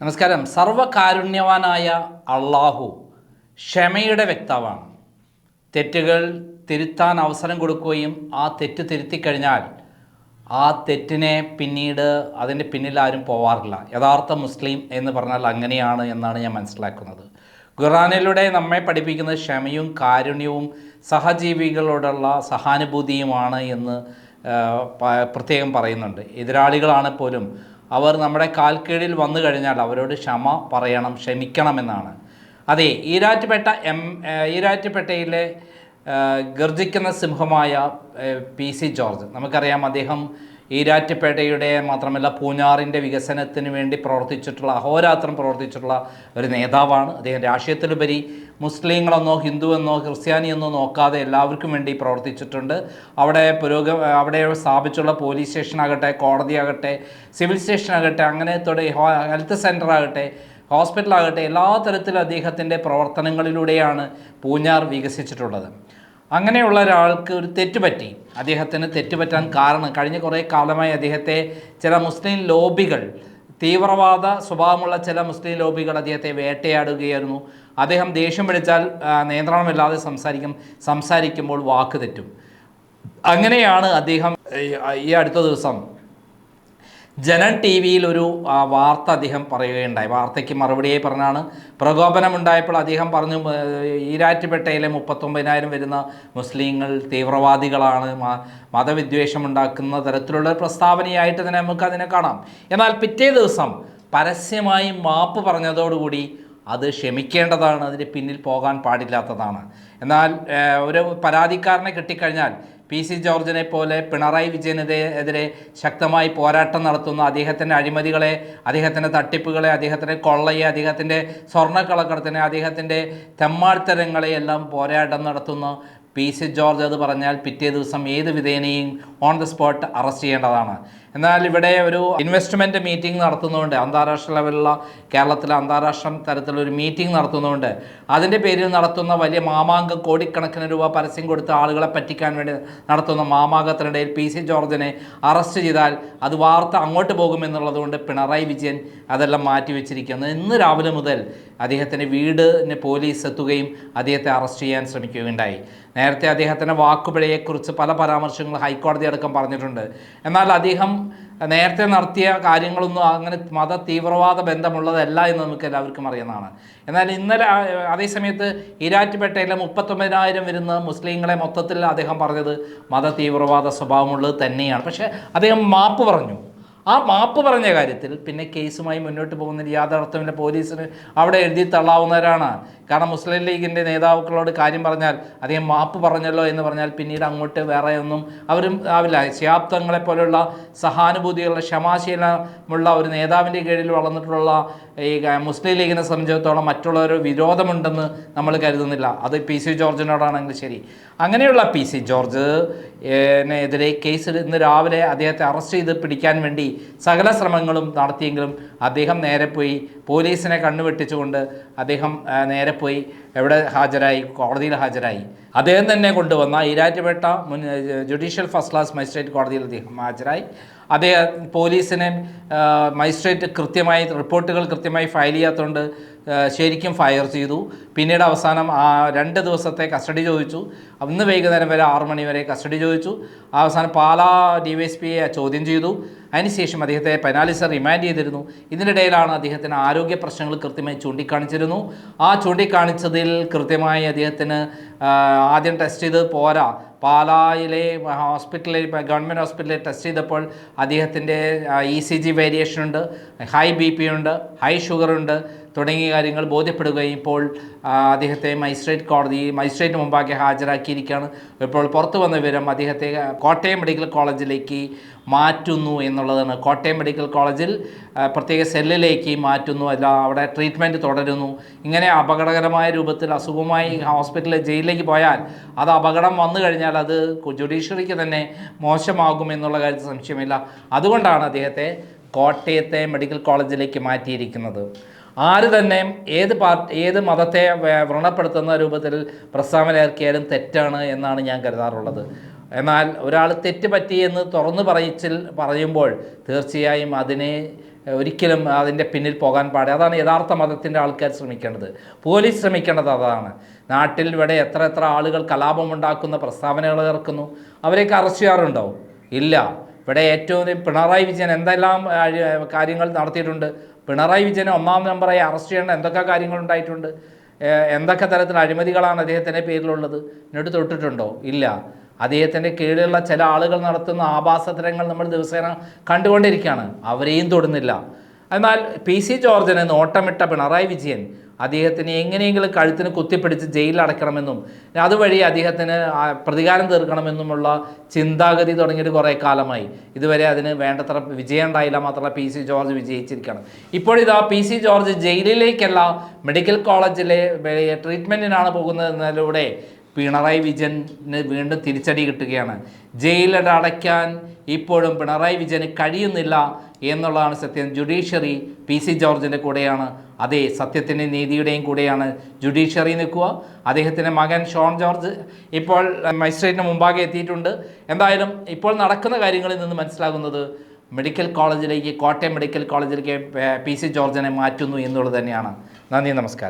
നമസ്കാരം. സർവകാരുണ്യവാനായ അള്ളാഹു ക്ഷമയുടെ വ്യക്താവാണ്. തെറ്റുകൾ തിരുത്താൻ അവസരം കൊടുക്കുകയും ആ തെറ്റ് തിരുത്തി കഴിഞ്ഞാൽ ആ തെറ്റിനെ പിന്നീട് അതിന്റെ പിന്നിൽ ആരും പോവാറില്ല. യഥാർത്ഥ മുസ്ലിം എന്ന് പറഞ്ഞാൽ അങ്ങനെയാണ് എന്നാണ് ഞാൻ മനസ്സിലാക്കുന്നത്. ഖുറാനിലൂടെ നമ്മെ പഠിപ്പിക്കുന്നത് ക്ഷമയും കാരുണ്യവും സഹജീവികളോടുള്ള സഹാനുഭൂതിയുമാണ് എന്ന് പ്രത്യേകം പറയുന്നുണ്ട്. എതിരാളികളാണ് പോലും അവർ നമ്മുടെ കാൽക്കീഴിൽ വന്നു കഴിഞ്ഞാൽ അവരോട് ക്ഷമ പറയണം ക്ഷമിക്കണമെന്നാണ്. അതെ ഈരാറ്റുപേട്ട എം ഈരാറ്റുപേട്ടയിലെ ഗർജിക്കുന്ന സിംഹമായ പി സി ജോർജ്. നമുക്കറിയാം അദ്ദേഹം ഈരാറ്റുപേട്ടയുടെ മാത്രമല്ല പൂഞ്ഞാറിന്റെ വികസനത്തിന് വേണ്ടി പ്രവർത്തിച്ചിട്ടുള്ള അഹോരാത്രം പ്രവർത്തിച്ചിട്ടുള്ള ഒരു നേതാവാണ്. അദ്ദേഹം രാഷ്ട്രീയത്തിലുപരി മുസ്ലിങ്ങളെന്നോ ഹിന്ദുവെന്നോ ക്രിസ്ത്യാനിയെന്നോ നോക്കാതെ എല്ലാവർക്കും വേണ്ടി പ്രവർത്തിച്ചിട്ടുണ്ട്. അവിടെ പുരോഗ അവിടെ സ്ഥാപിച്ചുള്ള പോലീസ് സ്റ്റേഷനാകട്ടെ കോടതിയാകട്ടെ സിവിൽ സ്റ്റേഷനാകട്ടെ അങ്ങനെ തുടങ്ങി ഹെൽത്ത് സെന്റർ ആകട്ടെ ഹോസ്പിറ്റലാകട്ടെ എല്ലാ തരത്തിലും അദ്ദേഹത്തിന്റെ പ്രവർത്തനങ്ങളിലൂടെയാണ് പൂഞ്ഞാർ വികസിച്ചിട്ടുള്ളത്. അങ്ങനെയുള്ള ഒരാൾക്ക് ഒരു തെറ്റുപറ്റി. അദ്ദേഹത്തിന് തെറ്റുപറ്റാൻ കാരണം കഴിഞ്ഞ കുറേ കാലമായി അദ്ദേഹത്തെ ചില മുസ്ലിം ലോബികൾ തീവ്രവാദ സ്വഭാവമുള്ള ചില മുസ്ലിം ലോബികൾ അദ്ദേഹത്തെ വേട്ടയാടുകയായിരുന്നു. അദ്ദേഹം ദേഷ്യം പിടിച്ചാൽ നിയന്ത്രണമില്ലാതെ സംസാരിക്കും സംസാരിക്കുമ്പോൾ വാക്ക് തെറ്റും. അങ്ങനെയാണ് അദ്ദേഹം ഈ അടുത്ത ദിവസം ജനൻ ടി വിയിൽ ഒരു വാർത്ത അദ്ദേഹം പറയുകയുണ്ടായി. വാർത്തയ്ക്ക് മറുപടിയായി പറഞ്ഞാണ് പ്രകോപനമുണ്ടായപ്പോൾ അദ്ദേഹം പറഞ്ഞു ഈരാറ്റുപേട്ടയിലെ മുപ്പത്തൊമ്പതിനായിരം വരുന്ന മുസ്ലിങ്ങൾ തീവ്രവാദികളാണ് മതവിദ്വേഷം മതവിദ്വേഷമുണ്ടാക്കുന്ന തരത്തിലുള്ള പ്രസ്താവനയായിട്ട് തന്നെ നമുക്ക് അതിനെ കാണാം. എന്നാൽ പിറ്റേ ദിവസം പരസ്യമായി മാപ്പ് പറഞ്ഞതോടുകൂടി അത് ക്ഷമിക്കേണ്ടതാണ് അതിന് പിന്നിൽ പോകാൻ പാടില്ലാത്തതാണ്. എന്നാൽ ഒരു പരാതിക്കാരനെ കിട്ടിക്കഴിഞ്ഞാൽ പി സി ജോർജിനെ പോലെ പിണറായി വിജയനെതിരെ ശക്തമായി പോരാട്ടം നടത്തുന്ന അദ്ദേഹത്തിന്റെ അഴിമതികളെ അദ്ദേഹത്തിന്റെ തട്ടിപ്പുകളെ അദ്ദേഹത്തിന്റെ കൊള്ളയെ അദ്ദേഹത്തിന്റെ സ്വർണക്കളക്കടത്തിനെ അദ്ദേഹത്തിന്റെ തെമ്മാഴ്ത്തരങ്ങളെ എല്ലാം പോരാട്ടം നടത്തുന്ന പി സി ജോർജ് അത് പറഞ്ഞാൽ പിറ്റേ ദിവസം ഏത് വിധേനയും ഓൺ ദ സ്പോട്ട് അറസ്റ്റ് ചെയ്യേണ്ടതാണ്. എന്നാൽ ഇവിടെ ഒരു ഇൻവെസ്റ്റ്മെന്റ് മീറ്റിംഗ് നടത്തുന്നതുകൊണ്ട് അന്താരാഷ്ട്ര ലെവലിലുള്ള കേരളത്തിലെ അന്താരാഷ്ട്ര തരത്തിലൊരു മീറ്റിംഗ് നടത്തുന്നതുകൊണ്ട് അതിന്റെ പേരിൽ നടത്തുന്ന വലിയ മാമാങ്കം കോടിക്കണക്കിന് രൂപ പരസ്യം കൊടുത്ത ആളുകളെ പറ്റിക്കാൻ വേണ്ടി നടത്തുന്ന മാമാങ്കത്തിനിടയിൽ പി സി ജോർജിനെ അറസ്റ്റ് ചെയ്താൽ അത് വാർത്ത അങ്ങോട്ട് പോകുമെന്നുള്ളതുകൊണ്ട് പിണറായി വിജയൻ അതെല്ലാം മാറ്റി വെച്ചിരിക്കുന്നു. ഇന്ന് രാവിലെ മുതൽ അദ്ദേഹത്തിന്റെ വീടിന് പോലീസ് എത്തുകയും അദ്ദേഹത്തെ അറസ്റ്റ് ചെയ്യാൻ ശ്രമിക്കുകയുണ്ടായി. നേരത്തെ അദ്ദേഹത്തിന്റെ വാക്കുപിഴയെക്കുറിച്ച് പല പരാമർശങ്ങൾ ഹൈക്കോടതി അടക്കം പറഞ്ഞിട്ടുണ്ട്. എന്നാൽ അദ്ദേഹം നേരത്തെ നടത്തിയ കാര്യങ്ങളൊന്നും അങ്ങനെ മത തീവ്രവാദ ബന്ധമുള്ളതല്ല എന്ന് നമുക്ക് എല്ലാവർക്കും അറിയുന്നതാണ്. എന്നാൽ ഇന്നലെ അതേസമയത്ത് ഈരാറ്റുപേട്ടയിലെ മുപ്പത്തൊമ്പതിനായിരം വരുന്ന മുസ്ലിങ്ങളെ മൊത്തത്തിൽ അദ്ദേഹം പറഞ്ഞത് മത തീവ്രവാദ സ്വഭാവമുള്ളത് തന്നെയാണ്. പക്ഷേ അദ്ദേഹം മാപ്പ് പറഞ്ഞു. ആ മാപ്പ് പറഞ്ഞ കാര്യത്തിൽ പിന്നെ കേസുമായി മുന്നോട്ട് പോകുന്നതിൽ യാഥാർത്ഥ്യമില്ല പോലീസിന് അവിടെ എഴുതി തള്ളാവുന്നവരാണ്. കാരണം മുസ്ലിം ലീഗിന്റെ നേതാക്കളോട് കാര്യം പറഞ്ഞാൽ അദ്ദേഹം മാപ്പ് പറഞ്ഞല്ലോ എന്ന് പറഞ്ഞാൽ പിന്നീട് അങ്ങോട്ട് വേറെ ഒന്നും അവരും ആവില്ല. ശിയാബ്ദങ്ങളെ പോലുള്ള സഹാനുഭൂതിയുള്ള ക്ഷമാശീലമുള്ള ഒരു നേതാവിന്റെ കീഴിൽ വളർന്നിട്ടുള്ള ഈ മുസ്ലിം ലീഗിനെ സംബന്ധിച്ചിടത്തോളം മറ്റുള്ളവർ വിരോധമുണ്ടെന്ന് നമ്മൾ കരുതുന്നില്ല. അത് പി സി ജോർജിനോടാണെങ്കിൽ ശരി. അങ്ങനെയുള്ള പി സി ജോർജ് എതിരെ കേസ് ഇന്ന് രാവിലെ അദ്ദേഹത്തെ അറസ്റ്റ് ചെയ്ത് പിടിക്കാൻ വേണ്ടി സകല ശ്രമങ്ങളും നടത്തിയെങ്കിലും അദ്ദേഹം നേരെ പോയി പോലീസിനെ കണ്ണുവെട്ടിച്ചുകൊണ്ട് അദ്ദേഹം നേരെ പോയി എവിടെ ഹാജരായി? കോടതിയിൽ ഹാജരായി. അദ്ദേഹം തന്നെ കൊണ്ടുവന്ന ഈരാറ്റുപേട്ട മുൻ ജുഡീഷ്യൽ ഫസ്റ്റ് ക്ലാസ് മജിസ്ട്രേറ്റ് കോടതിയിൽ അദ്ദേഹം ഹാജരായി. അദ്ദേഹം പോലീസിനെ മജിസ്ട്രേറ്റ് കൃത്യമായി റിപ്പോർട്ടുകൾ കൃത്യമായി ഫയൽ ചെയ്യാത്തതുകൊണ്ട് ശരിക്കും ഫയർ ചെയ്തു. പിന്നീട് അവസാനം ആ രണ്ട് ദിവസത്തെ കസ്റ്റഡി ചോദിച്ചു. അന്ന് വൈകുന്നേരം വരെ ആറു മണി വരെ കസ്റ്റഡി ചോദിച്ചു. അവസാനം പാലാ ഡി വൈ എസ് പിയെ ചോദ്യം ചെയ്തു. അതിനുശേഷം അദ്ദേഹത്തെ പെനാലിസർ റിമാൻഡ് ചെയ്തിരുന്നു. ഇതിനിടയിലാണ് അദ്ദേഹത്തിന് ആരോഗ്യ പ്രശ്നങ്ങൾ കൃത്യമായി ചൂണ്ടിക്കാണിച്ചിരുന്നു. ആ ചൂണ്ടിക്കാണിച്ചതിൽ കൃത്യമായി അദ്ദേഹത്തിന് ആദ്യം ടെസ്റ്റ് ചെയ്ത് പോരാ. പാലായിലെ ഹോസ്പിറ്റലിൽ ഗവൺമെന്റ് ഹോസ്പിറ്റലിൽ ടെസ്റ്റ് ചെയ്തപ്പോൾ അദ്ദേഹത്തിന്റെ ഇ സി ജി വേരിയേഷൻ ഉണ്ട് ഹൈ ബി പി ഉണ്ട് ഹൈ ഷുഗർ ഉണ്ട് തുടങ്ങിയ കാര്യങ്ങൾ ബോധ്യപ്പെടുകയും ഇപ്പോൾ അദ്ദേഹത്തെ മജിസ്ട്രേറ്റ് കോടതി മജിസ്ട്രേറ്റ് മുമ്പാകെ ഹാജരാക്കിയിരിക്കുകയാണ്. ഇപ്പോൾ പുറത്തു വന്ന വിവരം അദ്ദേഹത്തെ കോട്ടയം മെഡിക്കൽ കോളേജിലേക്ക് മാറ്റുന്നു എന്നുള്ളതാണ്. കോട്ടയം മെഡിക്കൽ കോളേജിൽ പ്രത്യേക സെല്ലിലേക്ക് മാറ്റുന്നു അല്ല അവിടെ ട്രീറ്റ്മെന്റ് തുടരുന്നു. ഇങ്ങനെ അപകടകരമായ രൂപത്തിൽ അസുഖമായി ഹോസ്പിറ്റലിൽ ജയിലിലേക്ക് പോയാൽ അത് അപകടം വന്നു കഴിഞ്ഞാൽ അത് ജുഡീഷ്യറിക്ക് തന്നെ മോശമാകും എന്നുള്ള കാര്യത്തിൽ സംശയമില്ല. അതുകൊണ്ടാണ് അദ്ദേഹത്തെ കോട്ടയത്തെ മെഡിക്കൽ കോളേജിലേക്ക് മാറ്റിയിരിക്കുന്നത്. ആര് തന്നെ ഏത് പാർട്ടി ഏത് മതത്തെ വ്രണപ്പെടുത്തുന്ന രൂപത്തിൽ പ്രസ്താവന ഇറക്കിയാലും തെറ്റാണ് എന്നാണ് ഞാൻ കരുതാറുള്ളത്. എന്നാൽ ഒരാൾ തെറ്റ് പറ്റിയെന്ന് തുറന്നു പറയിച്ചിൽ പറയുമ്പോൾ തീർച്ചയായും അതിനെ ഒരിക്കലും അതിന്റെ പിന്നിൽ പോകാൻ പാടില്ല. അതാണ് യഥാർത്ഥ മതത്തിന്റെ ആൾക്കാർ ശ്രമിക്കേണ്ടത്. പോലീസ് ശ്രമിക്കേണ്ടത് അതാണ്. നാട്ടിൽ ഇവിടെ എത്ര എത്ര ആളുകൾ കലാപമുണ്ടാക്കുന്ന പ്രസ്താവനകൾ ഇറക്കുന്നു അവരെയൊക്കെ അറസ്റ്റ് ചെയ്യാറുണ്ടാവും. ഇല്ല. ഇവിടെ ഏറ്റവും പിണറായി വിജയൻ എന്തെല്ലാം കാര്യങ്ങൾ നടത്തിയിട്ടുണ്ട്. പിണറായി വിജയനെ ഒന്നാം നമ്പറായി അറസ്റ്റ് ചെയ്യേണ്ട എന്തൊക്കെ കാര്യങ്ങൾ ഉണ്ടായിട്ടുണ്ട്? എന്തൊക്കെ തരത്തിൽ അഴിമതികളാണ് അദ്ദേഹത്തിന്റെ പേരിലുള്ളത്? എന്നിട്ട് തൊട്ടിട്ടുണ്ടോ? ഇല്ല. അദ്ദേഹത്തിന്റെ കീഴിലുള്ള ചില ആളുകൾ നടത്തുന്ന ആഭാസതരങ്ങൾ നമ്മൾ ദിവസേന കണ്ടുകൊണ്ടിരിക്കുകയാണ്. അവരെയും തൊടുന്നില്ല. എന്നാൽ പി സി ജോർജിനെ നോട്ടമിട്ട പിണറായി വിജയൻ അദ്ദേഹത്തിന് എങ്ങനെയെങ്കിലും കഴുത്തിന് കുത്തിപ്പിടിച്ച് ജയിലിൽ അടയ്ക്കണമെന്നും അതുവഴി അദ്ദേഹത്തിന് പ്രതികാരം തീർക്കണമെന്നുമുള്ള ചിന്താഗതി തുടങ്ങിയിട്ട് കുറേ കാലമായി. ഇതുവരെ അതിന് വേണ്ടത്ര വിജയം ഉണ്ടായില്ല മാത്രമല്ല പി സി ജോർജ് വിജയിച്ചിരിക്കുകയാണ്. ഇപ്പോഴിതാ പി സി ജോർജ് ജയിലിലേക്കല്ല മെഡിക്കൽ കോളേജിലെ ട്രീറ്റ്മെന്റിനാണ് പോകുന്നതിലൂടെ പിണറായി വിജയന് വീണ്ടും തിരിച്ചടി കിട്ടുകയാണ്. ജയിലിൽ അടയ്ക്കാൻ ഇപ്പോഴും പിണറായി വിജയന് കഴിയുന്നില്ല എന്നുള്ളതാണ് സത്യം. ജുഡീഷ്യറി പി സി ജോർജിന്റെ കൂടെയാണ്. അതെ സത്യത്തിന്റെ നീതിയുടെയും കൂടെയാണ് ജുഡീഷ്യറി നിൽക്കുക. അദ്ദേഹത്തിന്റെ മകൻ ഷോൺ ജോർജ് ഇപ്പോൾ മജിസ്ട്രേറ്റിന് മുമ്പാകെ എത്തിയിട്ടുണ്ട്. എന്തായാലും ഇപ്പോൾ നടക്കുന്ന കാര്യങ്ങളിൽ നിന്ന് മനസ്സിലാകുന്നത് മെഡിക്കൽ കോളേജിലേക്ക് കോട്ടയം മെഡിക്കൽ കോളേജിലേക്ക് പി സി ജോർജിനെ മാറ്റുന്നു എന്നുള്ളത് തന്നെയാണ്. നന്ദി നമസ്കാരം.